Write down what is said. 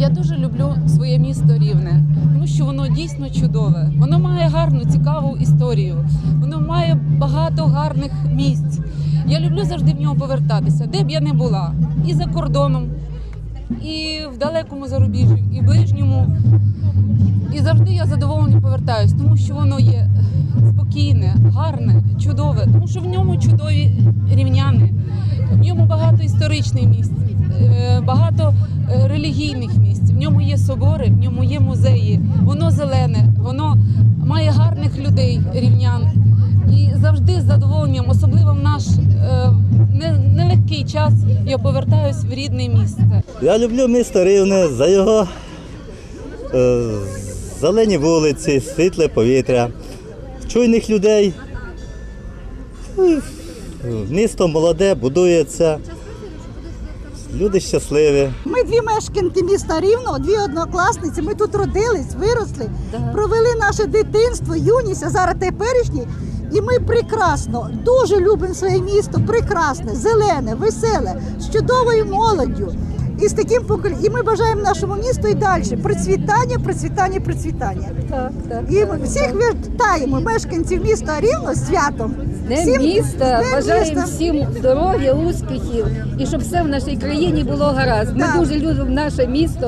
Я дуже люблю своє місто Рівне, тому що воно дійсно чудове. Воно має гарну, цікаву історію. Воно має багато гарних місць. Я люблю завжди в нього повертатися, де б я не була, і за кордоном, і в далекому зарубіжжі, і ближньому. І завжди я задоволена повертаюсь, тому що воно є спокійне, гарне, чудове, тому що в ньому чудові рівняни, в ньому багато історичних місць, релігійних місць. В ньому є собори, в ньому є музеї. Воно зелене, воно має гарних людей, рівнян. І завжди з задоволенням, особливо в наш е, нелегкий час, я повертаюсь в рідне місце. Я люблю місто Рівне за його е, зелені вулиці, світле повітря, чуйних людей. Ну, Місто молоде, будується. Люди щасливі. Ми дві мешканки міста Рівного, дві однокласниці. Ми тут родились, виросли, провели наше дитинство, юність, а зараз теперішнє. І ми прекрасно, дуже любимо своє місто, прекрасне, зелене, веселе, з чудовою молоддю. І з таким поколінням. І ми бажаємо нашому місту і далі процвітання, процвітання, процвітання. Так, так. І ми всіх вітаємо мешканців міста Рівно з святом. Днем Всім міста, бажаємо міста. всім здоров'я, успіхів і щоб все в нашій країні було гаразд. Ми Так. дуже любимо наше місто.